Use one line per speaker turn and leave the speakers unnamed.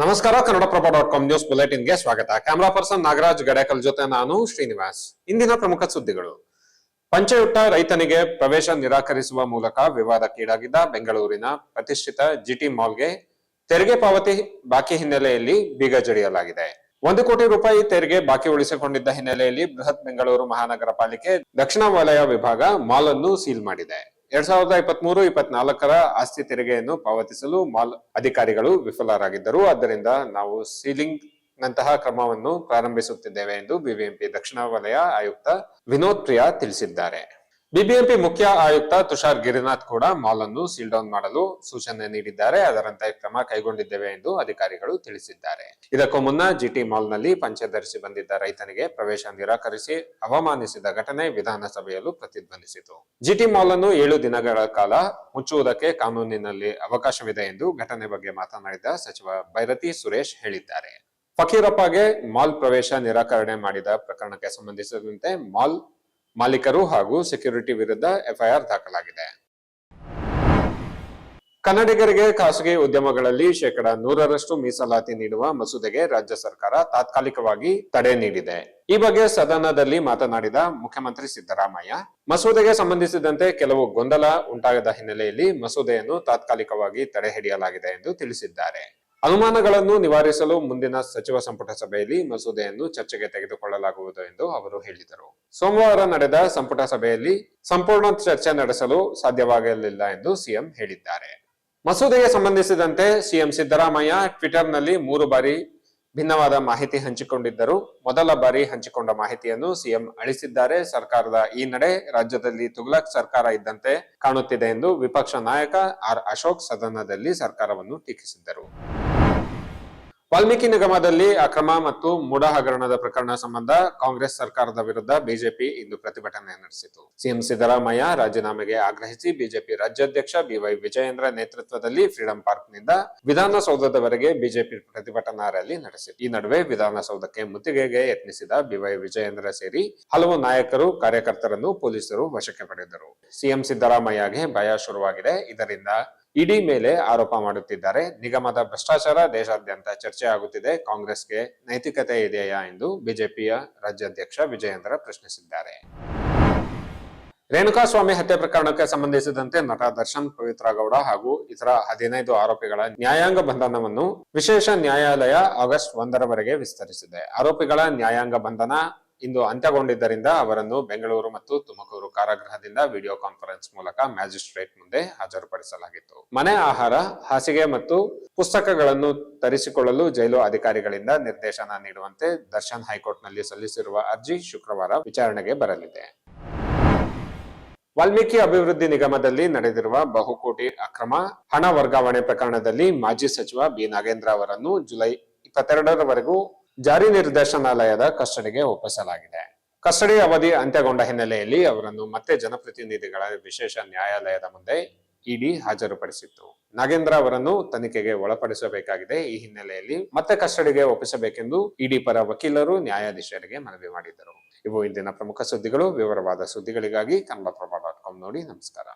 ನಮಸ್ಕಾರ Kannadaprabha dot com news ಬುಲೆಟಿನ್ಗೆ ಸ್ವಾಗತ. ಕ್ಯಾಮರಾ ಪರ್ಸನ್ ನಾಗರಾಜ್ ಗಡೇಕಲ್ ಜೊತೆ ನಾನು ಶ್ರೀನಿವಾಸ್. ಇಂದಿನ ಪ್ರಮುಖ ಸುದ್ದಿಗಳು. ಪಂಚಯುಟ್ಟ ರೈತನಿಗೆ ಪ್ರವೇಶ ನಿರಾಕರಿಸುವ ಮೂಲಕ ವಿವಾದಕ್ಕೀಡಾಗಿದ್ದ ಬೆಂಗಳೂರಿನ ಪ್ರತಿಷ್ಠಿತ ಜಿಟಿ ಮಾಲ್ಗೆ ತೆರಿಗೆ ಪಾವತಿ ಬಾಕಿ ಹಿನ್ನೆಲೆಯಲ್ಲಿ ಬೀಗ ಜಡಿಯಲಾಗಿದೆ. ಒಂದು ಕೋಟಿ ರೂಪಾಯಿ ತೆರಿಗೆ ಬಾಕಿ ಉಳಿಸಿಕೊಂಡಿದ್ದ ಹಿನ್ನೆಲೆಯಲ್ಲಿ ಬೃಹತ್ ಬೆಂಗಳೂರು ಮಹಾನಗರ ಪಾಲಿಕೆ ದಕ್ಷಿಣ ವಲಯ ವಿಭಾಗ ಮಾಲ್ ಅನ್ನು ಸೀಲ್ ಮಾಡಿದೆ. ಎರಡ್ ಸಾವಿರದ ಇಪ್ಪತ್ತ್ ಇಪ್ಪತ್ಮೂರು, ಇಪ್ಪತ್ನಾಲ್ಕರ ಆಸ್ತಿ ತೆರಿಗೆಯನ್ನು ಪಾವತಿಸಲು ಮಾಲ್ ಅಧಿಕಾರಿಗಳು ವಿಫಲರಾಗಿದ್ದರು. ಆದ್ದರಿಂದ ನಾವು ಸೀಲಿಂಗ್ ನಂತಹ ಕ್ರಮವನ್ನು ಪ್ರಾರಂಭಿಸುತ್ತಿದ್ದೇವೆ ಎಂದು ಬಿಬಿಎಂಪಿ ದಕ್ಷಿಣ ವಲಯ ಆಯುಕ್ತ ವಿನೋದ್ ಪ್ರಿಯಾ ತಿಳಿಸಿದ್ದಾರೆ. ಬಿಬಿಎಂಪಿ ಮುಖ್ಯ ಆಯುಕ್ತ ತುಷಾರ್ ಗಿರಿನಾಥ್ ಕೂಡ ಮಾಲ್ ಅನ್ನು ಸೀಲ್ ಡೌನ್ ಮಾಡಲು ಸೂಚನೆ ನೀಡಿದ್ದಾರೆ. ಅದರಂತೆ ಕ್ರಮ ಕೈಗೊಂಡಿದ್ದೇವೆ ಎಂದು ಅಧಿಕಾರಿಗಳು ತಿಳಿಸಿದ್ದಾರೆ. ಇದಕ್ಕೂ ಮುನ್ನ ಜಿಟಿ ಮಾಲ್ನಲ್ಲಿ ಪಂಚೆ ಧರಿಸಿ ಬಂದಿದ್ದ ರೈತನಿಗೆ ಪ್ರವೇಶ ನಿರಾಕರಿಸಿ ಅವಮಾನಿಸಿದ ಘಟನೆ ವಿಧಾನಸಭೆಯಲ್ಲೂ ಪ್ರತಿಧ್ವನಿಸಿತು. ಜಿಟಿ ಮಾಲ್ ಅನ್ನು ಏಳು ದಿನಗಳ ಕಾಲ ಮುಚ್ಚುವುದಕ್ಕೆ ಕಾನೂನಿನಲ್ಲಿ ಅವಕಾಶವಿದೆ ಎಂದು ಘಟನೆ ಬಗ್ಗೆ ಮಾತನಾಡಿದ ಸಚಿವ ಭೈರತಿ ಸುರೇಶ್ ಹೇಳಿದ್ದಾರೆ. ಫಕೀರಪ್ಪಗೆ ಮಾಲ್ ಪ್ರವೇಶ ನಿರಾಕರಣೆ ಮಾಡಿದ ಪ್ರಕರಣಕ್ಕೆ ಸಂಬಂಧಿಸಿದಂತೆ ಮಾಲ್ ಮಾಲೀಕರು ಹಾಗೂ ಸೆಕ್ಯೂರಿಟಿ ವಿರುದ್ಧ ಎಫ್ಐಆರ್ ದಾಖಲಾಗಿದೆ. ಕನ್ನಡಿಗರಿಗೆ ಖಾಸಗಿ ಉದ್ಯಮಗಳಲ್ಲಿ ಶೇಕಡ ನೂರರಷ್ಟು ಮೀಸಲಾತಿ ನೀಡುವ ಮಸೂದೆಗೆ ರಾಜ್ಯ ಸರ್ಕಾರ ತಾತ್ಕಾಲಿಕವಾಗಿ ತಡೆ ನೀಡಿದೆ. ಈ ಬಗ್ಗೆ ಸದನದಲ್ಲಿ ಮಾತನಾಡಿದ ಮುಖ್ಯಮಂತ್ರಿ ಸಿದ್ದರಾಮಯ್ಯ, ಮಸೂದೆಗೆ ಸಂಬಂಧಿಸಿದಂತೆ ಕೆಲವು ಗೊಂದಲ ಉಂಟಾಗದ ಹಿನ್ನೆಲೆಯಲ್ಲಿ ಮಸೂದೆಯನ್ನು ತಾತ್ಕಾಲಿಕವಾಗಿ ತಡೆ ಹಿಡಿಯಲಾಗಿದೆ ಎಂದು ತಿಳಿಸಿದ್ದಾರೆ. ಅನುಮಾನಗಳನ್ನು ನಿವಾರಿಸಲು ಮುಂದಿನ ಸಚಿವ ಸಂಪುಟ ಸಭೆಯಲ್ಲಿ ಮಸೂದೆಯನ್ನು ಚರ್ಚೆಗೆ ತೆಗೆದುಕೊಳ್ಳಲಾಗುವುದು ಎಂದು ಅವರು ಹೇಳಿದರು. ಸೋಮವಾರ ನಡೆದ ಸಂಪುಟ ಸಭೆಯಲ್ಲಿ ಸಂಪೂರ್ಣ ಚರ್ಚೆ ನಡೆಸಲು ಸಾಧ್ಯವಾಗಲಿಲ್ಲ ಎಂದು ಸಿಎಂ ಹೇಳಿದ್ದಾರೆ. ಮಸೂದೆಗೆ ಸಂಬಂಧಿಸಿದಂತೆ ಸಿಎಂ ಸಿದ್ದರಾಮಯ್ಯ ಟ್ವಿಟರ್ನಲ್ಲಿ ಮೂರು ಬಾರಿ ಭಿನ್ನವಾದ ಮಾಹಿತಿ ಹಂಚಿಕೊಂಡಿದ್ದರು. ಮೊದಲ ಬಾರಿ ಹಂಚಿಕೊಂಡ ಮಾಹಿತಿಯನ್ನು ಸಿಎಂ ಅಳಿಸಿದ್ದಾರೆ. ಸರ್ಕಾರದ ಈ ನಡೆ ರಾಜ್ಯದಲ್ಲಿ ತುಗ್ಲಕ್ ಸರ್ಕಾರ ಇದ್ದಂತೆ ಕಾಣುತ್ತಿದೆ ಎಂದು ವಿಪಕ್ಷ ನಾಯಕ ಆರ್ ಅಶೋಕ್ ಸದನದಲ್ಲಿ ಸರ್ಕಾರವನ್ನು ಟೀಕಿಸಿದ್ದರು. ವಾಲ್ಮೀಕಿ ನಿಗಮದಲ್ಲಿ ಅಕ್ರಮ ಮತ್ತು ಮೂಡ ಹಗರಣದ ಪ್ರಕರಣ ಸಂಬಂಧ ಕಾಂಗ್ರೆಸ್ ಸರ್ಕಾರದ ವಿರುದ್ಧ ಬಿಜೆಪಿ ಇಂದು ಪ್ರತಿಭಟನೆ ನಡೆಸಿತು. ಸಿಎಂ ಸಿದ್ದರಾಮಯ್ಯ ರಾಜೀನಾಮೆಗೆ ಆಗ್ರಹಿಸಿ ಬಿಜೆಪಿ ರಾಜ್ಯಾಧ್ಯಕ್ಷ ಬಿವೈ ವಿಜಯೇಂದ್ರ ನೇತೃತ್ವದಲ್ಲಿ ಫ್ರೀಡಂ ಪಾರ್ಕ್ನಿಂದ ವಿಧಾನಸೌಧದವರೆಗೆ ಬಿಜೆಪಿ ಪ್ರತಿಭಟನಾ ರ್ಯಾಲಿ ನಡೆಸಿತು. ಈ ನಡುವೆ ವಿಧಾನಸೌಧಕ್ಕೆ ಮುತ್ತಿಗೆಗೆ ಯತ್ನಿಸಿದ ಬಿವೈ ವಿಜಯೇಂದ್ರ ಸೇರಿ ಹಲವು ನಾಯಕರು, ಕಾರ್ಯಕರ್ತರನ್ನು ಪೊಲೀಸರು ವಶಕ್ಕೆ ಪಡೆದರು. ಸಿಎಂ ಸಿದ್ದರಾಮಯ್ಯಗೆ ಭಯ ಶುರುವಾಗಿದೆ. ಇದರಿಂದ ಇಡಿ ಮೇಲೆ ಆರೋಪ ಮಾಡುತ್ತಿದ್ದಾರೆ. ನಿಗಮದ ಭ್ರಷ್ಟಾಚಾರ ದೇಶಾದ್ಯಂತ ಚರ್ಚೆ ಆಗುತ್ತಿದೆ. ಕಾಂಗ್ರೆಸ್ಗೆ ನೈತಿಕತೆ ಇದೆಯಾ ಎಂದು ಬಿಜೆಪಿಯ ರಾಜ್ಯಾಧ್ಯಕ್ಷ ವಿಜಯೇಂದ್ರ ಪ್ರಶ್ನಿಸಿದ್ದಾರೆ. ರೇಣುಕಾಸ್ವಾಮಿ ಹತ್ಯೆ ಪ್ರಕರಣಕ್ಕೆ ಸಂಬಂಧಿಸಿದಂತೆ ನಟ ದರ್ಶನ್ ಪವಿತ್ರ ಗೌಡ ಹಾಗೂ ಇತರ ಹದಿನೈದು ಆರೋಪಿಗಳ ನ್ಯಾಯಾಂಗ ಬಂಧನವನ್ನು ವಿಶೇಷ ನ್ಯಾಯಾಲಯ ಆಗಸ್ಟ್ ಒಂದರವರೆಗೆ ವಿಸ್ತರಿಸಿದೆ. ಆರೋಪಿಗಳ ನ್ಯಾಯಾಂಗ ಬಂಧನ ಇಂದು ಅಂತ್ಯಗೊಂಡಿದ್ದರಿಂದ ಅವರನ್ನು ಬೆಂಗಳೂರು ಮತ್ತು ತುಮಕೂರು ಕಾರಾಗೃಹದಿಂದ ವಿಡಿಯೋ ಕಾನ್ಫರೆನ್ಸ್ ಮೂಲಕ ಮ್ಯಾಜಿಸ್ಟ್ರೇಟ್ ಮುಂದೆ ಹಾಜರುಪಡಿಸಲಾಗಿತ್ತು. ಮನೆ ಆಹಾರ, ಹಾಸಿಗೆ ಮತ್ತು ಪುಸ್ತಕಗಳನ್ನು ತರಿಸಿಕೊಳ್ಳಲು ಜೈಲು ಅಧಿಕಾರಿಗಳಿಂದ ನಿರ್ದೇಶನ ನೀಡುವಂತೆ ದರ್ಶನ್ ಹೈಕೋರ್ಟ್ನಲ್ಲಿ ಸಲ್ಲಿಸಿರುವ ಅರ್ಜಿ ಶುಕ್ರವಾರ ವಿಚಾರಣೆಗೆ ಬರಲಿದೆ. ವಾಲ್ಮೀಕಿ ಅಭಿವೃದ್ಧಿ ನಿಗಮದಲ್ಲಿ ನಡೆದಿರುವ ಬಹುಕೋಟಿ ಅಕ್ರಮ ಹಣ ವರ್ಗಾವಣೆ ಪ್ರಕರಣದಲ್ಲಿ ಮಾಜಿ ಸಚಿವ ಬಿ. ನಾಗೇಂದ್ರ ಅವರನ್ನು ಜುಲೈ ಇಪ್ಪತ್ತೆರಡರವರೆಗೂ ಜಾರಿ ನಿರ್ದೇಶನಾಲಯದ ಕಸ್ಟಡಿಗೆ ಒಪ್ಪಿಸಲಾಗಿದೆ. ಕಸ್ಟಡಿ ಅವಧಿ ಅಂತ್ಯಗೊಂಡ ಹಿನ್ನೆಲೆಯಲ್ಲಿ ಅವರನ್ನು ಮತ್ತೆ ಜನಪ್ರತಿನಿಧಿಗಳ ವಿಶೇಷ ನ್ಯಾಯಾಲಯದ ಮುಂದೆ ಇಡಿ ಹಾಜರುಪಡಿಸಿತ್ತು. ನಾಗೇಂದ್ರ ಅವರನ್ನು ತನಿಖೆಗೆ ಒಳಪಡಿಸಬೇಕಾಗಿದೆ. ಈ ಹಿನ್ನೆಲೆಯಲ್ಲಿ ಮತ್ತೆ ಕಸ್ಟಡಿಗೆ ಒಪ್ಪಿಸಬೇಕೆಂದು ಇಡಿ ಪರ ವಕೀಲರು ನ್ಯಾಯಾಧೀಶರಿಗೆ ಮನವಿ ಮಾಡಿದರು ಇವು ಇಂದಿನ ಪ್ರಮುಖ ಸುದ್ದಿಗಳು. ವಿವರವಾದ ಸುದ್ದಿಗಳಿಗಾಗಿ ಕನ್ನಡಪ್ರಭ ಡಾಟ್ ಕಾಮ್ ನೋಡಿ. ನಮಸ್ಕಾರ.